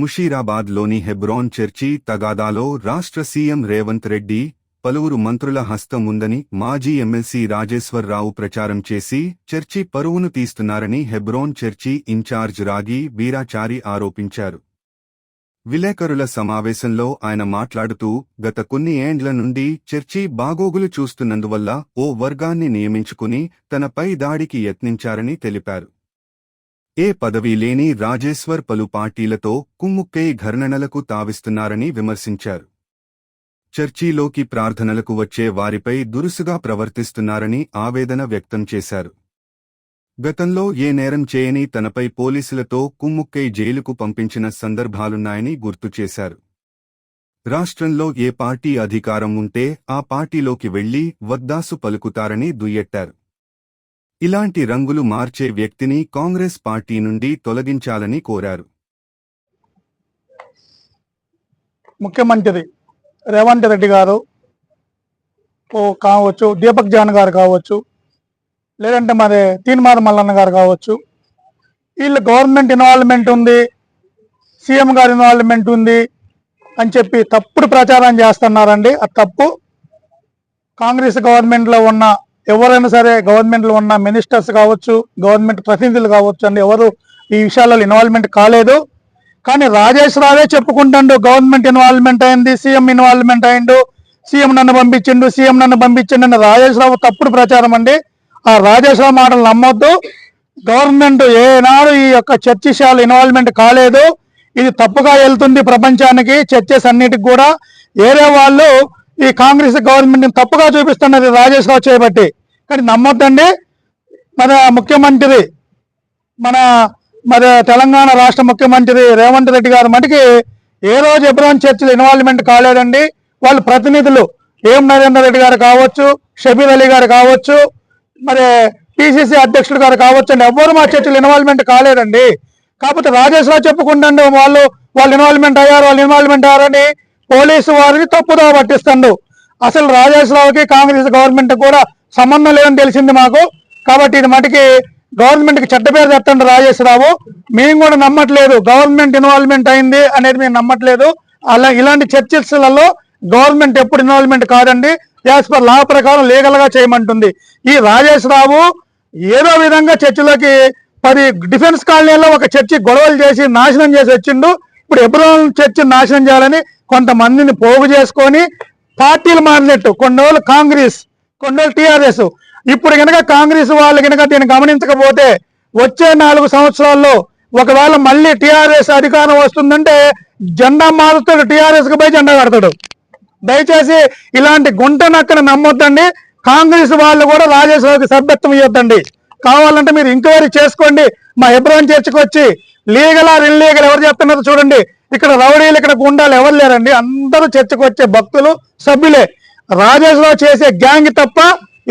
ముషీరాబాద్లోని హెబ్రాన్ church తగాదాలో రాష్ట్ర CM Revanth Reddy పలువురు మంత్రుల హస్తం ఉందని మాజీ ఎమ్మెల్సీ రాజేశ్వరరావు ప్రచారం చేసి చర్చి పరువును తీస్తున్నారని Hebron church in-charge Ragi Veerachari ఆరోపించారు. విలేకరుల సమావేశంలో ఆయన మాట్లాడుతూ గత కొన్ని ఏండ్ల నుండి చర్చి బాగోగులు చూస్తున్నందువల్ల ఓ వర్గాన్ని నియమించుకుని తనపై దాడికి యత్నించారని తెలిపారు. ఏ పదవీ లేని రాజేశ్వర్ పలు పార్టీలతో కుమ్ముక్కై ఘర్ణనలకు తావిస్తున్నారని విమర్శించారు. చర్చిలోకి ప్రార్థనలకు వచ్చే వారిపై దురుసుగా ప్రవర్తిస్తున్నారని ఆవేదన వ్యక్తం చేశారు. గతంలో ఏ నేరం చేయని తనపై పోలీసులతో కుమ్ముక్కై జైలుకు పంపించిన సందర్భాలున్నాయని గుర్తు చేశారు. రాష్ట్రంలో ఏ పార్టీ అధికారం ఉంటే ఆ పార్టీలోకి వెళ్ళి వద్దాసు పలుకుతారని దుయ్యెట్టారు. ఇలాంటి రంగులు మార్చే వ్యక్తిని కాంగ్రెస్ పార్టీ నుండి తొలగించాలని కోరారు. ముఖ్యమంత్రి రేవంత్ రెడ్డి గారు ఓ కావచ్చు దీపక్ జాన్ గారు కావచ్చు లేదంటే మరి తీన్మార మల్లన్న గారు కావచ్చు. వీళ్ళు గవర్నమెంట్ ఇన్వాల్వ్మెంట్ ఉంది సీఎం గారి ఇన్వాల్వ్మెంట్ ఉంది అని చెప్పి తప్పుడు ప్రచారం చేస్తున్నారండి. అది తప్పు కాంగ్రెస్ గవర్నమెంట్లో ఉన్న ఎవరైనా సరే గవర్నమెంట్లో ఉన్న మినిస్టర్స్ కావచ్చు గవర్నమెంట్ ప్రతినిధులు కావచ్చు అండి ఎవరు ఈ విషయాలలో ఇన్వాల్వ్మెంట్ కాలేదు. కానీ రాజేష్ రావే చెప్పుకుంటాడు గవర్నమెంట్ ఇన్వాల్వ్మెంట్ అయింది సీఎం ఇన్వాల్వ్మెంట్ అయిండు సీఎం నన్ను పంపించిండు సీఎం నన్ను పంపించిండు అని రాజేష్ రావు తప్పుడు ప్రచారం అండి. ఆ రాజేష్ రావు మాటలు నమ్మొద్దు. గవర్నమెంట్ ఏనాడు ఈ యొక్క చర్చిశాల ఇన్వాల్వ్మెంట్ కాలేదు. ఇది తప్పుగా వెళ్తుంది ప్రపంచానికి చర్చెస్ అన్నిటికి కూడా. వేరే వాళ్ళు ఈ కాంగ్రెస్ గవర్నమెంట్ తప్పుగా చూపిస్తున్నది రాజేష్ రావు చేపట్టి. కానీ నమ్మొద్దండి. మన ముఖ్యమంత్రి మన మరి తెలంగాణ రాష్ట్ర ముఖ్యమంత్రి రేవంత్ రెడ్డి గారు మటుకి ఏ రోజు ఎబ్రాన్ చర్చిలో ఇన్వాల్వ్మెంట్ కాలేదండి. వాళ్ళు ప్రతినిధులు ఏం నరేందర్ రెడ్డి గారు కావచ్చు షబీర్ అలీ గారు కావచ్చు మరి పిసిసి అధ్యక్షుడు గారు కావచ్చు అండి. ఎవ్వరు మా చర్చలు ఇన్వాల్వ్మెంట్ కాలేదండి. కాకపోతే రాజేశ్వరరావు చెప్పుకుంటాండు వాళ్ళు వాళ్ళు ఇన్వాల్వ్మెంట్ అయ్యారు వాళ్ళు ఇన్వాల్వ్మెంట్ అయ్యారని పోలీసు వారిని తప్పుదో పట్టిస్తాడు. అసలు రాజేశ్వరరావుకి కాంగ్రెస్ గవర్నమెంట్ కూడా సంబంధం లేదని తెలిసింది మాకు. కాబట్టి ఇది మటుకి గవర్నమెంట్కి చెడ్డ పేరు తెస్తండి రాజేశ్వరరావు మేము కూడా నమ్మట్లేదు. గవర్నమెంట్ ఇన్వాల్వ్మెంట్ అయింది అనేది మేము నమ్మట్లేదు. అలా ఇలాంటి చర్చలలో గవర్నమెంట్ ఎప్పుడు ఇన్వాల్వ్మెంట్ కాదండి. యాజ్ పర్ లా ప్రకారం లీగల్గా చేయమంటుంది. ఈ రాజేశ్వరరావు ఏదో విధంగా చర్చిలోకి పది డిఫెన్స్ కాలనీలో ఒక చర్చి గొడవలు చేసి నాశనం చేసి వచ్చిండు. ఇప్పుడు ఎబ్రోన్ చర్చి నాశనం చేయాలని కొంతమందిని పోగు చేసుకొని పార్టీలు మారినట్టు. కొన్ని రోజులు కాంగ్రెస్ కొండలు టీఆర్ఎస్. ఇప్పుడు గనక కాంగ్రెస్ వాళ్ళు కనుక దీన్ని గమనించకపోతే వచ్చే నాలుగు సంవత్సరాల్లో ఒకవేళ మళ్ళీ టీఆర్ఎస్ అధికారం వస్తుందంటే జెండా మారుతాడు టీఆర్ఎస్కి పోయి జెండా కడతాడు. దయచేసి ఇలాంటి గుంట నక్కను నమ్మొద్దండి. కాంగ్రెస్ వాళ్ళు కూడా రాజేశ్వరికి సభ్యత్వం ఇవ్వద్దండి. కావాలంటే మీరు ఎంక్వైరీ చేసుకోండి. మా ఎబ్రోన్ చర్చకు వచ్చి లీగల్ ఆర్ ఇల్లీగల్ ఎవరు చెప్తున్నారో చూడండి. ఇక్కడ రౌడీలు ఇక్కడ గుండాలు ఎవరు లేరండి? అందరూ చర్చకు వచ్చే భక్తులు సభ్యులే. రాజేశ్వరరావు చేసే గ్యాంగ్ తప్ప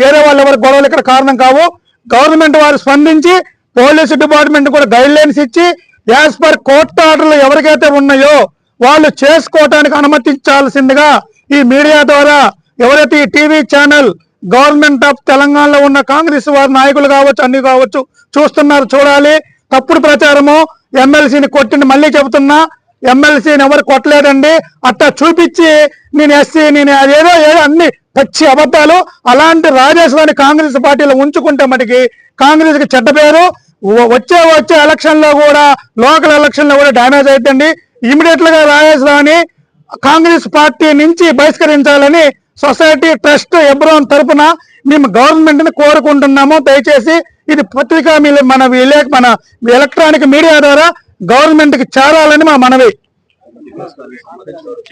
వేరే వాళ్ళు ఎవరు గొడవలు ఇక్కడ కారణం కావు. గవర్నమెంట్ వారు స్పందించి పోలీసు డిపార్ట్మెంట్ కూడా గైడ్ లైన్స్ ఇచ్చి యాజ్ పర్ కోర్టు ఆర్డర్లు ఎవరికైతే ఉన్నాయో వాళ్ళు చేసుకోవటానికి అనుమతించాల్సిందిగా ఈ మీడియా ద్వారా ఎవరైతే ఈ టీవీ ఛానల్ గవర్నమెంట్ ఆఫ్ తెలంగాణలో ఉన్న కాంగ్రెస్ వారి నాయకులు కావచ్చు అన్ని కావచ్చు చూస్తున్నారు చూడాలి. తప్పుడు ప్రచారము ఎమ్మెల్సీని కొట్టిండి మళ్ళీ చెబుతున్నా ఎమ్మెల్సీని ఎవరు కొట్టలేదండి? అట్టా చూపించి నేను ఎస్సీ నేను అదేదో ఏదో అన్ని పచ్చి అబద్ధాలు అలాంటి రాజేశ్వరిని కాంగ్రెస్ పార్టీలో ఉంచుకుంటే మటుకి కాంగ్రెస్కి చెడ్డ పేరు. వచ్చే వచ్చే ఎలక్షన్లో కూడా లోకల్ ఎలక్షన్లో కూడా డ్యామేజ్ అవుతుంది ఇమీడియట్గా రాజేశ్వరిని కాంగ్రెస్ పార్టీ నుంచి బహిష్కరించాలని సొసైటీ ట్రస్ట్ ఎబ్రోన్ తరపున మేము గవర్నమెంట్ని కోరుకుంటున్నాము. దయచేసి ఇది పత్రికా మన విలే- మన ఎలక్ట్రానిక్ మీడియా ద్వారా గవర్నమెంట్కి చేరాలని మా మనవి.